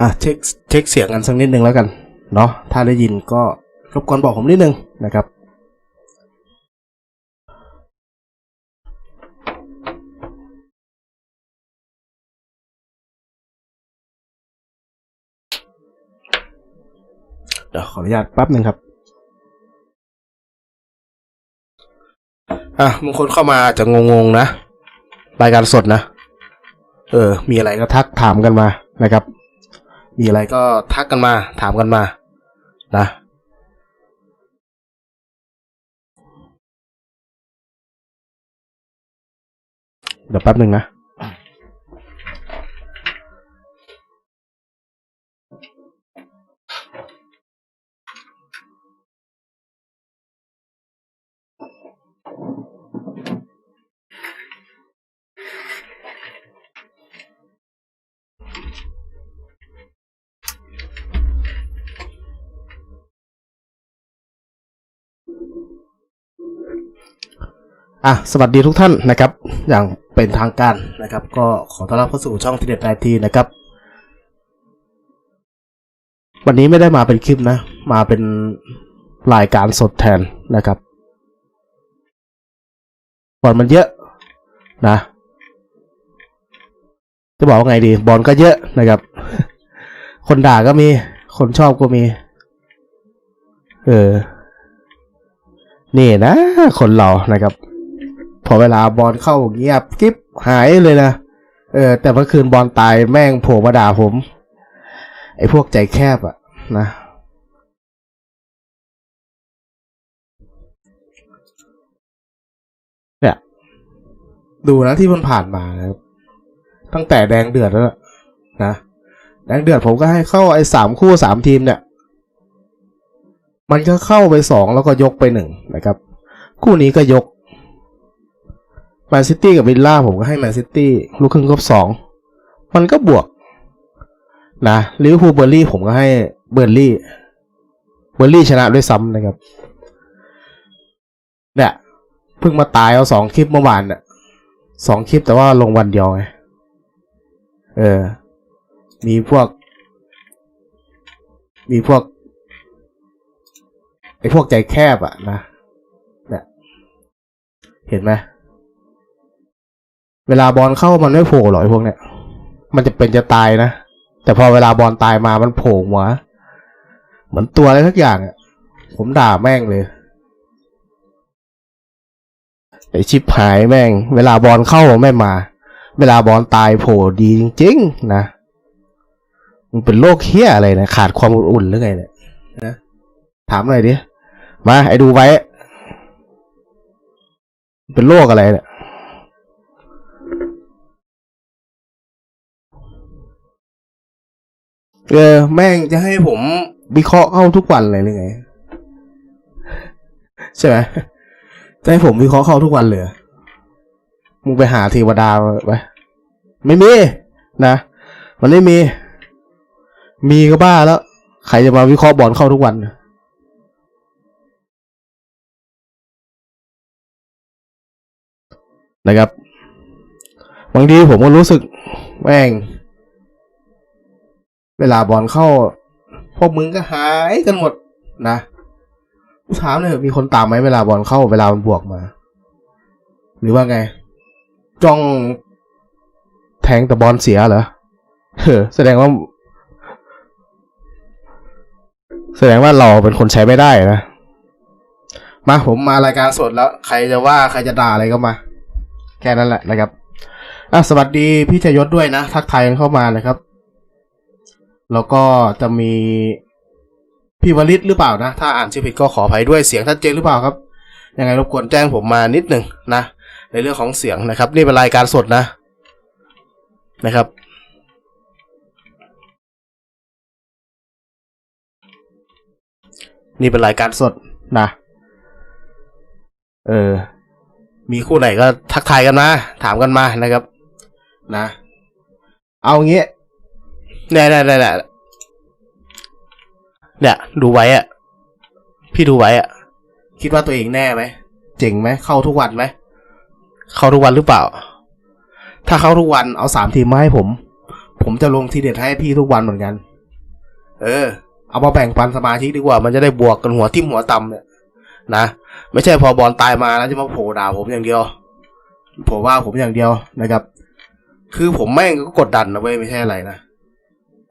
อะเช็คเช็คเสียงกันสักนิดนึงแล้วกันเนาะถ้าได้ยินก็รบกวนบอกผมนิดนึงนะครับเดี๋ยวขออนุญาตแป๊บหนึ่งครับ อะบางคนเข้ามาจจะงงๆนะ รายการสดนะ เออ มีอะไรก็ทักถามกันมานะครับ มีอะไรก็ทักกันมา ถามกันมา นะ เดี๋ยวแป๊บหนึ่งนะ อะสวัสดีทุกท่านนะครับ อย่างเป็นทางการนะครับ ก็ขอต้อนรับเข้าสู่ช่องทีเด็ดไอทีนะครับ วันนี้ไม่ได้มาเป็นคลิปนะ มาเป็นรายการสดแทนนะครับบอลมันเยอะนะ จะบอกว่าไงดี บอลก็เยอะนะครับ คนด่าก็มี คนชอบก็มี เออ นี่นะ คนเรานะครับ พอเวลาบอลเข้าเงียบกิ๊บหายเลยนะ เออ แต่เมื่อคืนบอลตายแม่งโผล่มาด่าผม ไอ้พวกใจแคบอะนะ เนี่ย ดูนะที่มันผ่านมานะครับ ตั้งแต่แดงเดือดแล้วนะนะแดงเดือดผมก็ให้เข้าไอ้สามคู่สามทีมเนี่ย มันก็เข้าไปสองแล้วก็ยกไปหนึ่งนะครับ คู่นี้ก็ยก แมนซิตี้กับวิลล่าผมก็ให้แมนซิตี้ลูกครึ่งครบสองมันก็บวก นะลิเวอร์พูลเบอร์ลี่ผมก็ให้เบอร์ลี่ เบอร์ลี่ชนะด้วยซ้ำนะครับ เนี่ยเพิ่งมาตายเอาสองคลิปเมื่อวานเนี่ยสองคลิปแต่ว่าลงวันเดียวไง เออ มีพวก มีพวกไอ้พวกใจแคบอะนะเนี่ยเห็นไหม เวลาบอลเข้ามันไม่โผล่หรอกพวกเนี้ยมันจะเป็นจะตายนะ แต่พอเวลาบอลตายมามันโผล่หัวเหมือนตัวอะไรสักอย่างอะผมด่าแม่งเลยไอชิปหายแม่ง เวลาบอลเข้าไม่มา เวลาบอลตายโผล่ดีจริงๆนะมันเป็นโรคเฮี้ยอะไรนะขาดความอุ่นหรือไงเนี่ยนะถามหน่อยดิมาไอ้ดูไว้ เป็นโรคอะไรเนี่ย เออ แม่งจะให้ผมวิเคราะห์เข้าทุกวันเลยหรือไง ใช่ไหมจะให้ผมวิเคราะห์เข้าทุกวันเลยเหรอมึงไปหาเทวดาไปไม่มี นะ มันไม่มี มีก็บ้าแล้ว ใครจะมาวิเคราะห์บอลเข้าทุกวันนะครับ บางทีผมก็รู้สึกแม่ง เวลาบอลเข้า พวกมึงก็หายกันหมดนะกูถามเลยมีคนตามไหมเวลาบอลเข้าเวลามันบวกมา หรือว่าไง จ้องแทงแต่บอลเสียเหรอเออแสดงว่า แสดงว่าเราเป็นคนใช้ไม่ได้นะ มาผมมารายการสดแล้ว ใครจะว่าใครจะด่าอะไรก็มา แค่นั้นแหละนะครับอะสวัสดีพี่ชยศด้วยนะ ทักทายกันเข้ามานะครับ แล้วก็จะมีพี่วลิตหรือเปล่านะ ถ้าอ่านชื่อผิดก็ขออภัยด้วยเสียงชัดเจนหรือเปล่าครับ ยังไงรบกวนแจ้งผมมานิดหนึ่งนะ ในเรื่องของเสียงนะครับ นี่เป็นรายการสดนะ นะครับนี่เป็นรายการสดนะ เออ มีคู่ไหนก็ทักทายกันมา ถามกันมานะครับ นะ เอางี้ เนี่ยเนี่ยเนี่ยเนี่ยเนี่ยดูไว้อะพี่ดูไว้อะคิดว่าตัวเองแน่ไหมเจ๋งไหมเข้าทุกวันไหมเข้าทุกวันหรือเปล่า ถ้าเข้าทุกวันเอาสามทีมมาให้ผม ผมจะลงทีเด็ดให้พี่ทุกวันเหมือนกัน เออ เอามาแบ่งปันสมาชิกดีกว่า มันจะได้บวกกันหัวทิ่มหัวตำเนี่ยนะไม่ใช่พอบอลตายมาแล้วจะมาโผล่ด่าผมอย่างเดียวโผมว่าผมอย่างเดียวนะครับ คือผมแม่งก็กดดันนะเว้ยไม่ใช่อะไรนะ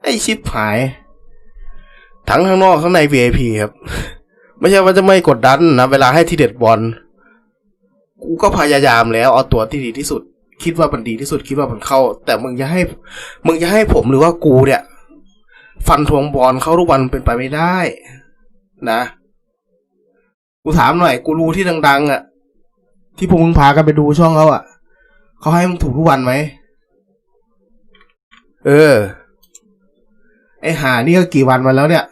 ไอชิปหาย ทั้งข้างนอกข้างใน VIP ครับ ไม่ใช่ว่าจะไม่กดดันนะ เวลาให้ทีเด็ดบอล กูก็พยายามแล้ว เอาตัวที่ดีที่สุด คิดว่ามันดีที่สุดคิดว่ามันเข้า แต่มึงจะให้ มึงจะให้ผมหรือว่ากูเนี่ย ฟันทวงบอลเข้าทุกวันเป็นไปไม่ได้ นะ กูถามหน่อย กูรู้ที่ดัง ๆอะ ที่พวกมึงพากันไปดูช่องเขาอะเขาให้มึงถูกทุกวันไหม เออ ไอหานี่ก็กี่วันมาแล้วเนี่ย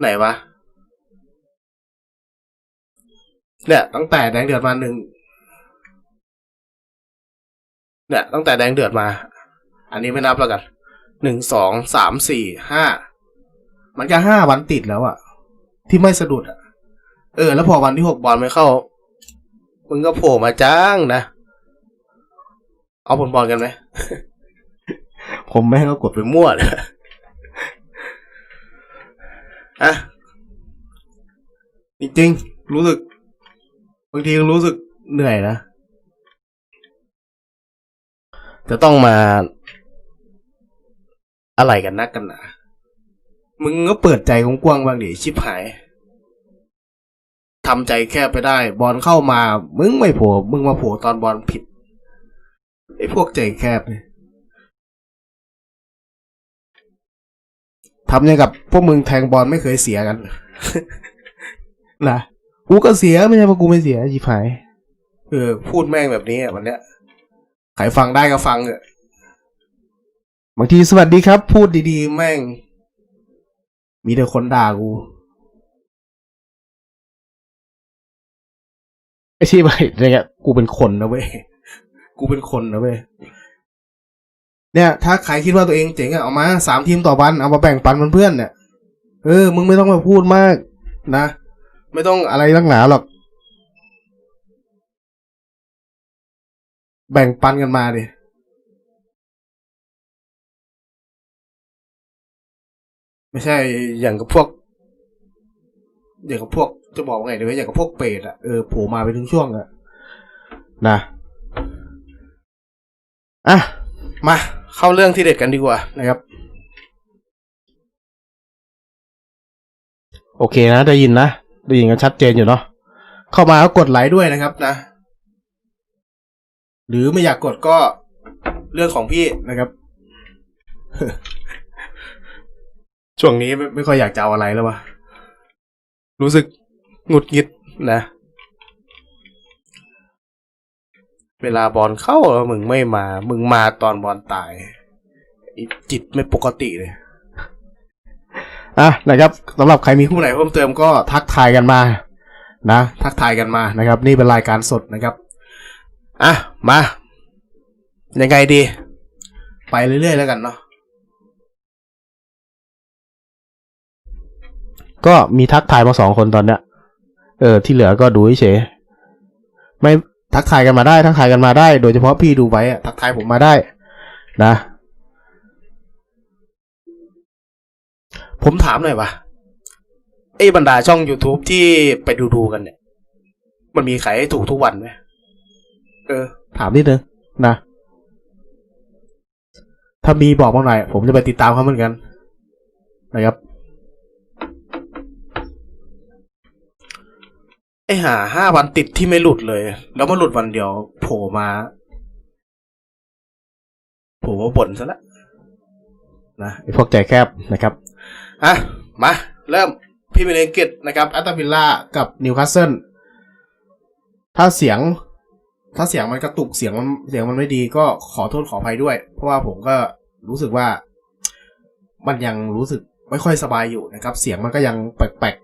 ไหนวะ เนี่ยตั้งแต่แดงเดือดมาหนึ่งเนี่ยตั้งแต่แดงเดือดมา อันนี้ไม่นับแล้วกันหนึ่งสองสามสี่ห้ามันก็ห้าวันติดแล้วอะที่ไม่สะดุดอะเออ แล้วพอวันที่หกบอลไม่เข้า มึงก็โผล่มาจ้างนะ เอาผลบอลกันไหม ผมแม่งก็กดไปมั่วเลยอะจริงๆ รู้สึก บางทีรู้สึกเหนื่อยนะ จะต้องมา อะไรกันนักกันหนา มึงก็เปิดใจกว้างๆบ้างดิชิบหายทำใจแคบไปได้ บอลเข้ามา มึงไม่โผล่มึงมาโผล่ตอนบอลผิด ไอ้พวกใจแคบเนี่ย ทำยังกับพวกมึงแทงบอลไม่เคยเสียกันนะกูก็เสียไม่ใช่ว่ากูไม่เสียชิบหายเออพูดแม่งแบบนี้อะวันเนี้ยใครฟังได้ก็ฟังเถอะบางทีสวัสดีครับ พูดดีๆ แม่ง มีแต่คนด่ากูไอ้ที่ไปเนี่ยกูเป็นคนนะเว้ยกูเป็นคนนะเว้ย เนี่ยถ้าใครคิดว่าตัวเองเจ๋งอะเอามาสามทีมต่อวันเอามาแบ่งปันเพื่อนๆเนี่ยเออ มึงไม่ต้องมาพูดมากนะ ไม่ต้องอะไรนักหนาหรอก แบ่งปันกันมาดิไม่ใช่อย่างกับพวก อย่างกับพวกจะบอกไงเดี๋ยวอย่างกับพวกเปรตอะเออโผล่มาไปถึงช่วงอะนะอะ มา เข้าเรื่องที่เด็ดกันดีกว่านะครับ โอเคนะ ได้ยินนะ ได้ยินกันชัดเจนอยู่เนาะเข้ามาก็กดไลค์ด้วยนะครับนะ หรือไม่อยากกดก็เรื่องของพี่นะครับ ช่วงนี้ไม่ไม่ค่อยอยากจะเอาอะไรแล้ววะรู้สึกหงุดหงิดนะ เวลาบอลเข้าแล้วมึงไม่มา มึงมาตอนบอลตายอีจิตไม่ปกติเลย อะนะครับสำหรับใครมีคู่ไหนเพิ่มเติมก็ทักทายกันมา นะ ทักทายกันมานะครับ นี่เป็นรายการสดนะครับ อะ มา ยังไงดี ไปเรื่อยๆแล้วกันเนาะก็มีทักทายมาสองคนตอนเนี้ย เออ ที่เหลือก็ดูเฉยๆไม่ ทักทายกันมาได้ ทักทายกันมาได้ โดยเฉพาะพี่ดูไว้อะทักทายผมมาได้ นะ ผมถามหน่อยวะไอ้บรรดาช่อง YouTube ที่ไปดูดูๆกันเนี่ย มันมีใครให้ถูกทุกวันไหมเออ ถามนิดนึงนะ ถ้ามีบอกมาหน่อย ผมจะไปติดตามเขาเหมือนกัน นะครับ ไอหาห้าวันติดที่ไม่หลุดเลย แล้วมาหลุดวันเดียว โผล่มาโผล่มาบ่นซะละนะไอพวกใจแคบนะครับ อะ มา เริ่มพี่เมเลนกิตนะครับแอตตาวิลล่ากับนิวคาสเซิลถ้าเสียง ถ้าเสียงมันกระตุกเสียงมันเสียงมันไม่ดีก็ขอโทษขออภัยด้วย เพราะว่าผมก็รู้สึกว่า มันยังรู้สึกไม่ค่อยสบายอยู่นะครับ เสียงมันก็ยังแปลก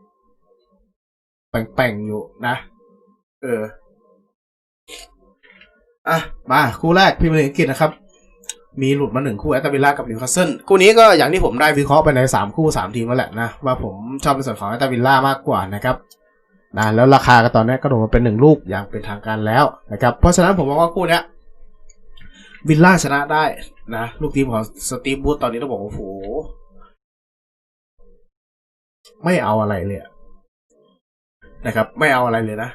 แป่งๆอยู่นะ เออ อะ มาคู่แรกพรีเมียร์ลีกอังกฤษนะครับ มีหลุดมาหนึ่งคู่แอตติลล่ากับนิวคาสเซิลคู่นี้ก็อย่างที่ผมได้วิเคราะห์ไปในสามคู่สามทีมแล้วแหละนะ ว่าผมชอบในส่วนของแอตติลล่ามากกว่านะครับนะแล้วราคาก็ตอนนี้ก็โดดมาเป็นหนึ่งลูกอย่างเป็นทางการแล้วนะครับ เพราะฉะนั้นผมมองว่าคู่นี้วิลล่าชนะได้นะ ลูกทีมของสตีฟบูธตอนนี้ต้องบอกว่าโอ้โหไม่เอาอะไรเลย นะครับ ไม่เอาอะไรเลยนะ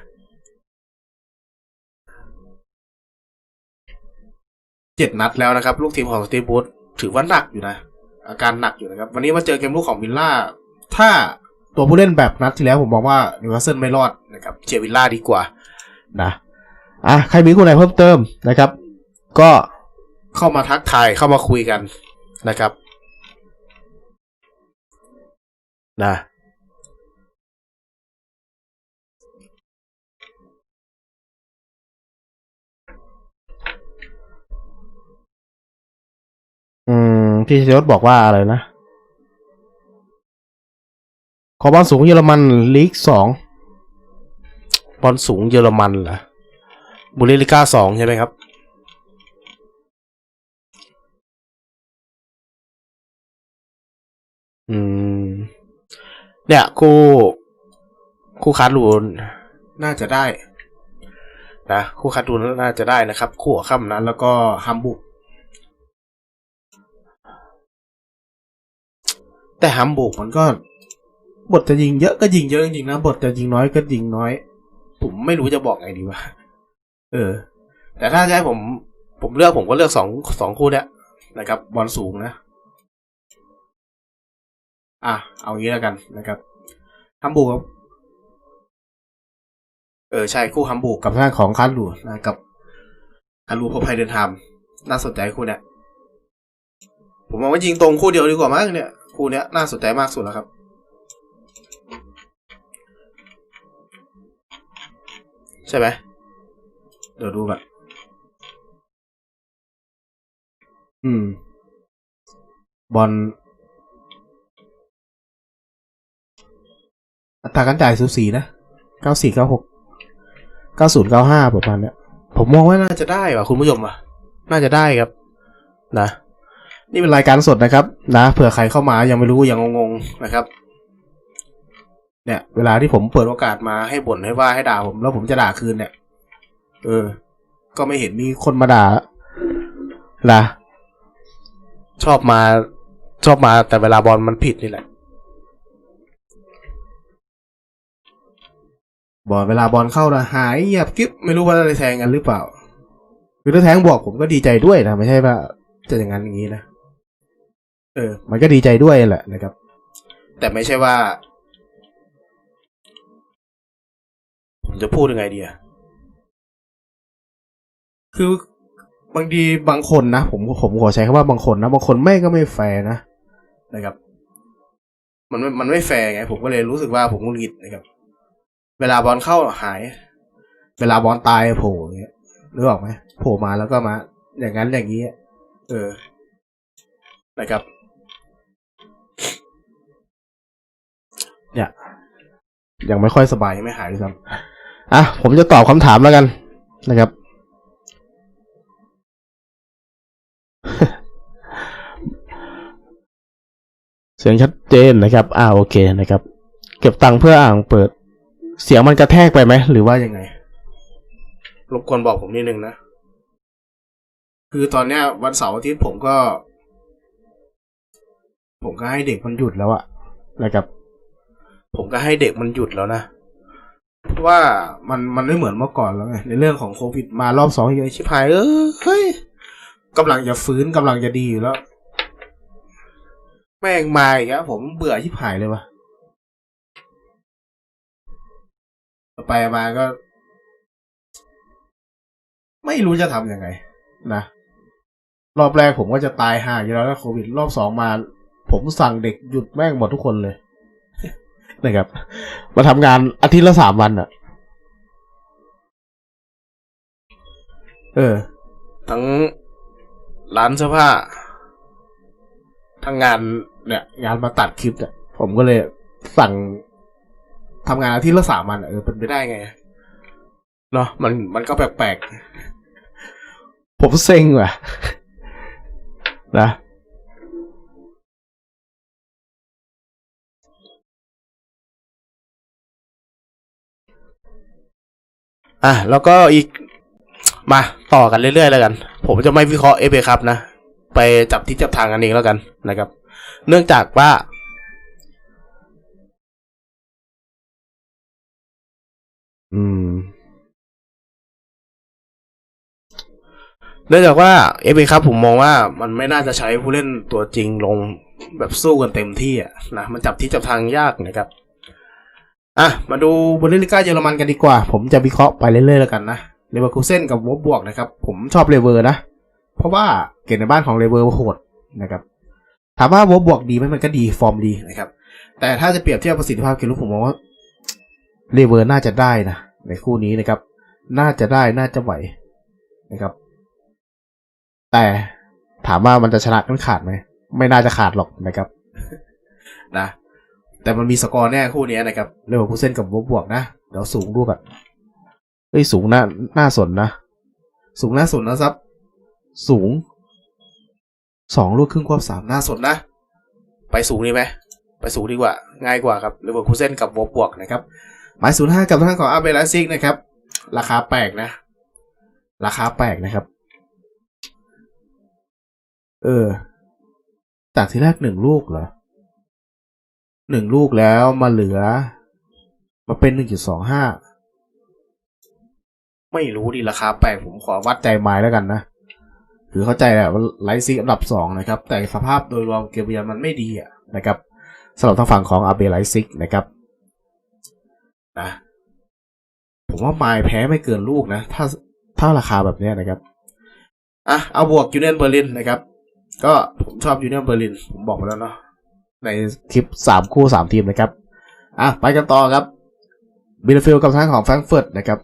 เจ็ดนัดแล้วนะครับ ลูกทีมของสตีฟบูธถือว่าหนักอยู่นะ อาการหนักอยู่นะครับ วันนี้มาเจอเกมลูกของวิลล่า ถ้าตัวผู้เล่นแบบนัดที่แล้วผมมองว่านิวคาสเซิลไม่รอดนะครับเชียร์วิลล่าดีกว่านะอะใครมีคู่ไหนเพิ่มเติมนะครับ ก็เข้ามาทักทายเข้ามาคุยกันนะครับนะ พี่ชยศบอกว่าอะไรนะ ขอบอลสูงเยอรมันลีกสองบอลสูงเยอรมันเหรอบุรีลิก้าสองใช่ไหมครับอืม เนี่ยคู่คู่คาร์ลูนน่าจะได้ นะคู่คาร์ลูนน่าจะได้นะครับ คู่หัวค่ำนั้นแล้วก็ฮัมบุก แต่ฮัมบุกมันก็ บทจะยิงเยอะก็ยิงเยอะจริงๆนะบทจะยิงน้อยก็ยิงน้อย ผมไม่รู้จะบอกไงดีว่ะเออ แต่ถ้าจะให้ผม ผมเลือกผมก็เลือกสองสองคู่เนี้ยนะครับ บอลสูงนะ อะ เอางี้แล้วกันนะครับฮัมบูร์กเออใช่คู่ฮัมบูกกับท่าของคาร์ลูนะกับคาร์ลูพบไพเดนทามน่าสนใจคู่เนี้ยผมมองว่ายิงตรงคู่เดียวดีกว่ามั้งเนี่ย คู่เนี้ยน่าสนใจมากสุดแล้วครับ ใช่ไหมเดี๋ยวดูก่อนอืม บอลอัตราการจ่ายสูสีนะเก้าสี่เก้าหกเก้าศูนย์เก้าห้าประมาณเนี้ย ผมมองว่าน่าจะได้ว่ะคุณผู้ชมอะ น่าจะได้ครับ นะ นี่เป็นรายการสดนะครับ นะเผื่อใครเข้ามายังไม่รู้ยังงงๆนะครับ เนี่ยเวลาที่ผมเปิดโอกาสมาให้บ่นให้ว่าให้ด่าผม แล้วผมจะด่าคืนเนี่ย เออ ก็ไม่เห็นมีคนมาด่านะชอบมาชอบมาแต่เวลาบอลมันผิดนี่แหละ บอลเวลาบอลเข้านะหายเงียบกิ๊บไม่รู้ว่าจะแทงกันหรือเปล่า คือถ้าแทงบอกผมก็ดีใจด้วยนะ ไม่ใช่ว่าจะอย่างนั้นอย่างนี้นะ เออ มันก็ดีใจด้วยแหละนะครับ แต่ไม่ใช่ว่า ผมจะพูดยังไงดีอะคือบางทีบางคนนะผมผมขอใช้คำว่าบางคนนะบางคนไม่ก็ไม่แฟร์นะนะครับ มันไม่มันไม่แฟร์ไง ผมก็เลยรู้สึกว่าผมหงุดหงิดนะครับ เวลาบอลเข้าหาย เวลาบอลตายโผล่อย่างเงี้ยนึกออกไหมโผล่มาแล้วก็มา อย่างนั้นอย่างนี้ เออนะครับ เนี่ย ยังไม่ค่อยสบายยังไม่หายด้วยซ้ำอะผมจะตอบคำถามแล้วกันนะครับ เสียงชัดเจนนะครับ อ่าโอเคนะครับ เก็บตังค์เพื่ออ่างเปิด เสียงมันกระแทกไปไหมหรือว่ายังไงรบกวนบอกผมนิดนึงนะ คือตอนเนี้ย วันเสาร์อาทิตย์ผมก็ ผมก็ให้เด็กมันหยุดแล้วอะนะครับ ผมก็ให้เด็กมันหยุดแล้วนะเพราะว่ามันมันไม่เหมือนเมื่อก่อนแล้วไงในเรื่องของโควิดมารอบสองเยอะชิบหายเออเฮ้ยกำลังจะฟื้นกำลังจะดีอยู่แล้ว แม่งมาอีกแล้วผมเบื่อชิบหายเลยวะไปมาก็ ไม่รู้จะทำยังไง นะรอบแรกผมก็จะตายห่าอยู่แล้วนะโควิด รอบสองมา ผมสั่งเด็กหยุดแม่งหมดทุกคนเลย นะครับ มาทำงานอาทิตย์ละสามวันอะเออ ทั้งร้านเสื้อผ้า ทั้งงานเนี่ย งานมาตัดคลิปเนี่ยผมก็เลยสั่งทำงานอาทิตย์ละสามวันอะเออเป็นไปได้ไงเนาะมันมันก็แปลกๆ ผมเซ็งว่ะนะ อะแล้วก็อีกมาต่อกันเรื่อยๆแล้วกัน ผมจะไม่วิเคราะห์เอฟเอครับนะ ไปจับทิศจับทางกันเองแล้วกันนะครับ เนื่องจากว่าอืมเนื่องจากว่าเอฟเอครับผมมองว่ามันไม่น่าจะใช้ผู้เล่นตัวจริงลงแบบสู้กันเต็มที่อะนะมันจับทิศจับทางยากนะครับ อะ มาดูบุนเดสลิก้าเยอรมันกันดีกว่า ผมจะวิเคราะห์ไปเรื่อยๆแล้วกันนะเลเวอร์คูเซนกับวบบวกนะครับ ผมชอบเลเวอร์นะ เพราะว่าเกมในบ้านของเลเวอร์โหดนะครับถามว่าวบบวกดีไหมมันก็ดีฟอร์มดีนะครับ แต่ถ้าจะเปรียบเทียบประสิทธิภาพเกมลุกผมมองว่าเลเวอร์น่าจะได้นะในคู่นี้นะครับ น่าจะได้น่าจะไหวนะครับ แต่ถามว่ามันจะชนะกันขาดไหมไม่น่าจะขาดหรอกนะครับ นะ แต่มันมีสกอร์แน่คู่นี้นะครับเรื่องของผู้เส้นกับวบบวกนะเดี๋ยวสูงดูกันเฮ้ยสูงน่าน่าสนนะ สูงน่าสนนะครับ สูงสองลูกครึ่งควบสามน่าสนนะ ไปสูงดีไหมไปสูงดีกว่า ง่ายกว่าครับเรื่องของผู้เส้นกับบวบบวกนะครับหมายศูนย์ห้ากับทางของอาเบลซิกนะครับ ราคาแปลกนะ ราคาแปลกนะครับ เออจากที่แรกหนึ่งลูกเหรอ หนึ่งลูกแล้วมาเหลือ มาเป็นหนึ่งจุดสองห้าไม่รู้ดิราคาแปลกผมขอวัดใจไม้แล้วกันนะคือเข้าใจแหละว่าไลท์ซิกอันดับสองนะครับ แต่สภาพโดยรวมเกมเบียนมันไม่ดีอะนะครับสำหรับทางฝั่งของอาเบไลซิกนะครับนะผมว่าไม้แพ้ไม่เกินลูกนะ ถ้าถ้าราคาแบบนี้นะครับอะเอาบวกยูเนียนเบอร์ลินนะครับ ก็ผมชอบยูเนียนเบอร์ลินผมบอกไปแล้วเนาะ ในคลิปสามคู่สามทีมนะครับ อะ ไปกันต่อครับบิลฟิลกับทางของแฟรงเฟิร์ตนะครับ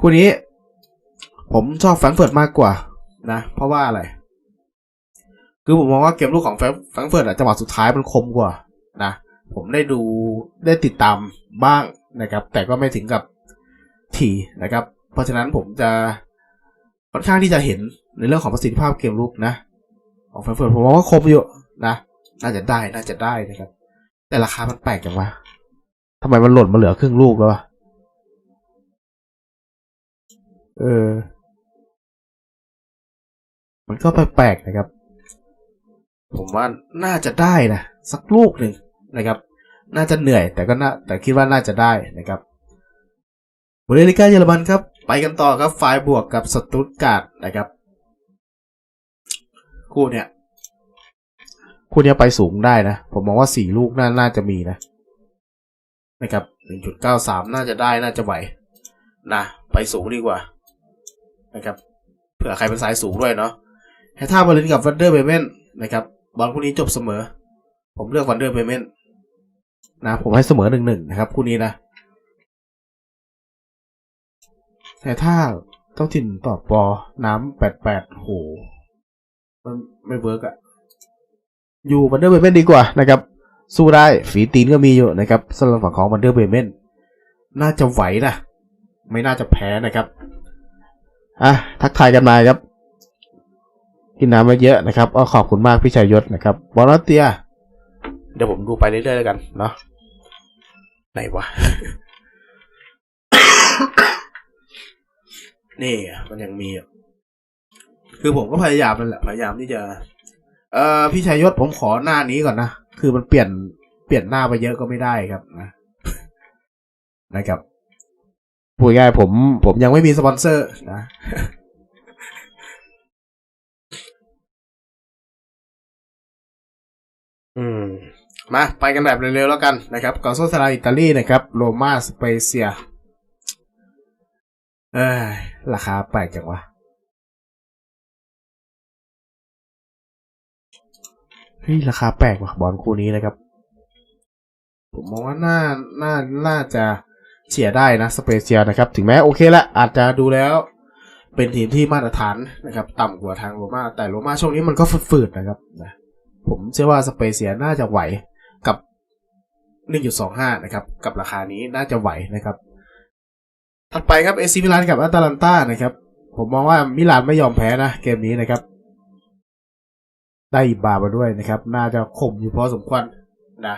คู่นี้ ผมชอบแฟรงเฟิร์ตมากกว่านะ เพราะว่าอะไร คือผมมองว่าเกมลูกของแฟรงเฟิร์ตจังหวะสุดท้ายมันคมกว่านะ ผมได้ดูได้ติดตามบ้างนะครับ แต่ก็ไม่ถึงกับถี่นะครับ เพราะฉะนั้นผมจะค่อนข้างที่จะเห็นในเรื่องของประสิทธิภาพเกมลุกนะ ของแฟรงเฟิร์ตผมมองว่าคมอยู่นะ น่าจะได้น่าจะได้นะครับ แต่ราคามันแปลกจังวะทำไมมันหล่นมาเหลือครึ่งลูกแล้ววะเออ มันก็แปลกๆนะครับ ผมว่าน่าจะได้นะสักลูกหนึ่งนะครับ น่าจะเหนื่อย แต่ก็น่าแต่คิดว่าน่าจะได้นะครับบุเดลิก้าเยอรมันครับ ไปกันต่อครับ ไฟบวกกับสตุตการ์ดนะครับ คู่เนี้ย คู่นี้ไปสูงได้นะ ผมมองว่าสี่ลูกน่าน่าจะมีนะนะครับหนึ่งจุดเก้าสามน่าจะได้น่าจะไหวนะไปสูงดีกว่านะครับเผื่อใครเป็นสายสูงด้วยเนาะให้ท่าบอลลินกับวันเดอร์เบเมนนะครับบอลคู่นี้จบเสมอ ผมเลือกวันเดอร์เบเมนนะผมให้เสมอหนึ่งหนึ่งนะครับคู่นี้นะแต่ถ้าเจ้าถิ่นต่อปอน้ำแปดแปดโหมันไม่เวิร์กอะ อยู่วันเดอร์เบเมนดีกว่านะครับ สู้ได้ฝีตีนก็มีอยู่นะครับสำหรับฝั่งของวันเดอร์เบเมนน่าจะไหวนะไม่น่าจะแพ้นะครับอะทักทายกันมาครับกินน้ำมาเยอะนะครับก็ขอบคุณมากพี่ชัยยศนะครับบอลเตีย เดี๋ยวผมดูไปเรื่อยๆแล้วกันเนาะไหนวะนี่มันยังมีอะคือผมก็พยายามนั่นแหละพยายามที่จะ เอ่อพี่ชัยยศผมขอหน้านี้ก่อนนะ คือมันเปลี่ยนเปลี่ยนหน้าไปเยอะก็ไม่ได้ครับนะนะครับพูดง่ายผมผมยังไม่มีสปอนเซอร์นะอืมมาไปกันแบบเร็วๆแล้วกันนะครับกอนโซซาราอิตาลีนะครับโรมาสเปเซียเอ้ราคาแปลกจังวะ ฮ้ยราคาแปลกว่ะบอลคู่นี้นะครับ ผมมองว่าน่าน่าน่าจะเฉียได้นะสเปเชียลนะครับ ถึงแม้โอเคละอาจจะดูแล้ว เป็นทีมที่มาตรฐานนะครับ ต่ำกว่าทางโรม่าแต่โรม่าช่วงนี้มันก็ฝืดๆนะครับนะผมเชื่อว่าสเปเชียน่าจะไหวกับ 1.25 นะครับ กับราคานี้น่าจะไหวนะครับ ถัดไปครับเอซิมิลานกับอาตาลันตานะครับ ผมมองว่ามิลานไม่ยอมแพ้นะเกมนี้นะครับ ได้อิบามาด้วยนะครับ น่าจะข่มอยู่พอสมควรนะ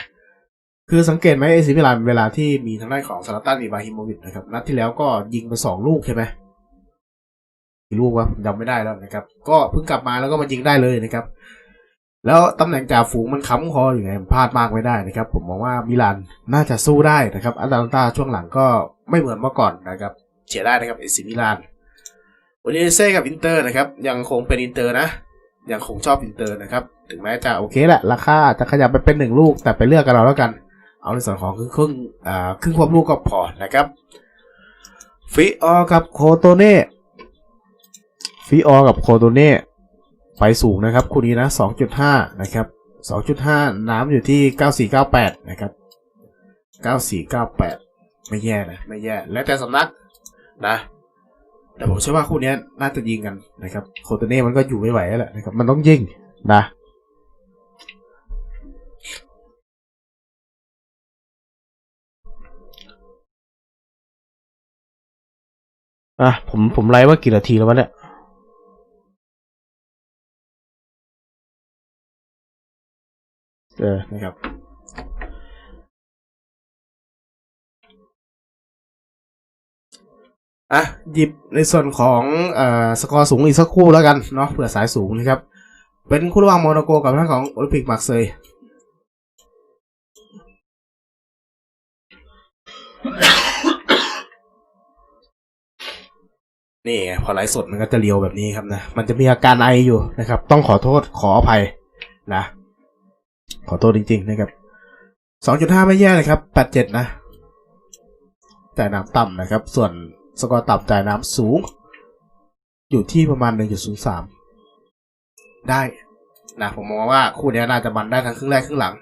คือสังเกตไหมเอซิมิลานเวลาที่มีทางด้านของซาลาตันอิบราฮิโมวิชนะครับ นัดที่แล้วก็ยิงไปสองลูกใช่ไหมกี่ลูกวะจำไม่ได้แล้วนะครับ ก็เพิ่งกลับมาแล้วก็มายิงได้เลยนะครับ แล้วตำแหน่งจ่าฝูงมันค้ำคออยู่ไงพลาดมากไม่ได้นะครับ ผมมองว่ามิลานน่าจะสู้ได้นะครับอาตาลันตาช่วงหลังก็ไม่เหมือนเมื่อก่อนนะครับเฉียได้นะครับเอซิมิลานวันนี้เซ่กับอินเตอร์นะครับ ยังคงเป็นอินเตอร์นะ ยังคงชอบอินเตอร์นะครับ ถึงแม้จะโอเคแหละราคาจะขยับไปเป็นหนึ่งลูก แต่ไปเลือกกันเราแล้วกัน เอาในส่วนของครึ่งครึ่งอ่าครึ่งควบลูกก็พอนะครับฟิออกับโคโตเน่ฟิออกับโคโตเน่ไปสูงนะครับ คู่นี้นะ 2.5 นะครับ 2.5 น้ำอยู่ที่ 9498 นะครับ 9498 ไม่แย่นะ ไม่แย่ แล้วแต่สำนักนะ แต่ผมเชื่อว่าคู่เนี้ยน่าจะยิงกันนะครับโคโตเน่มันก็อยู่ไม่ไหวแล้วแหละนะครับ มันต้องยิงนะอะผมผมไลฟ์ว่ากี่นาทีแล้ววะเนี่ยเออนะครับ อะหยิบในส่วนของเอ่อสกอร์สูงอีกสักคู่แล้วกันเนาะเผื่อสายสูงนะครับ เป็นคู่ระหว่างโมนาโกกับทางของโอลิมปิกมาร์เซยนี่ไงพอไลฟ์สดมันก็จะเลียวแบบนี้ครับนะ มันจะมีอาการไออยู่นะครับ ต้องขอโทษขออภัยนะ ขอโทษจริง ๆ นะครับสองจุดห้าไม่แย่เลยครับแปดเจ็ดนะจ่น้ำต่ำนะครับ ส่วน สกอร์ต่ำจ่ายน้ำสูง อยู่ที่ประมาณหนึ่งจุดศูนย์สามได้นะผมมองว่าคู่นี้น่าจะมันได้ทั้งครึ่งแรกครึ่งหลัง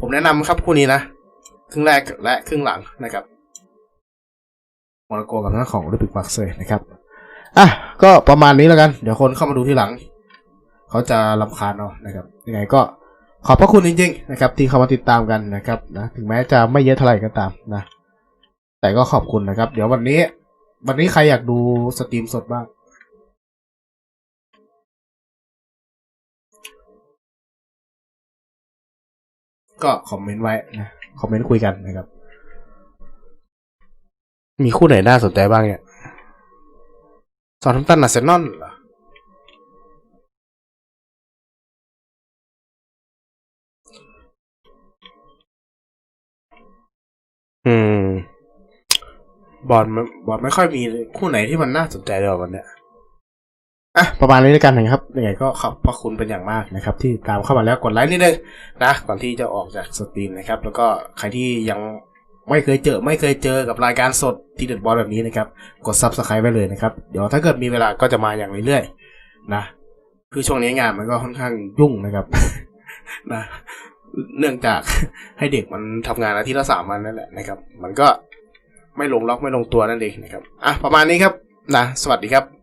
ผมแนะนำครับคู่นี้นะครึ่งแรกและครึ่งหลังนะครับโมนาโกกับทางของโอลิมปิกมาร์เซยนะครับอะก็ประมาณนี้แล้วกัน เดี๋ยวคนเข้ามาดูที่หลัง เขาจะลำคาญเอานะครับยังไงก็ขอบพระคุณจริงๆนะครับ ที่เข้ามาติดตามกันนะครับนะถึงแม้จะไม่เยอะเท่าไหร่ก็ตามนะ แต่ก็ขอบคุณนะครับ เดี๋ยววันนี้ วันนี้ใครอยากดูสตรีมสดบ้าง ก็คอมเมนต์ไว้นะ คอมเมนต์คุยกันนะครับ มีคู่ไหนน่าสนใจบ้างเนี่ยซอนทัมตันอาเซนอลเหรออืม บอลมันบอลไม่ค่อยมีคู่ไหนที่มันน่าสนใจเลยวันเนี้ยอะประมาณนี้แล้วกันนะครับยังไงก็ขอบพระคุณเป็นอย่างมากนะครับ ที่ตามเข้ามาแล้วกดไลค์นิดนึงนะก่อนที่จะออกจากสตรีมนะครับ แล้วก็ใครที่ยังไม่เคยเจอไม่เคยเจอกับรายการสดที่เด็ดบอลแบบนี้นะครับ กดซับสไคร b e ไว้เลยนะครับ เดี๋ยวถ้าเกิดมีเวลาก็จะมาอย่างเรื่อยๆนะคือช่วงนี้งานมันก็ค่อนข้างยุ่งนะครับนะเนื่องจากให้เด็กมันทำงานอาทิตย์ละสามวันนั่นแหละนะครับ มันก็ ไม่ลงล็อกไม่ลงตัวนั่นเองนะครับอะประมาณนี้ครับนะสวัสดีครับ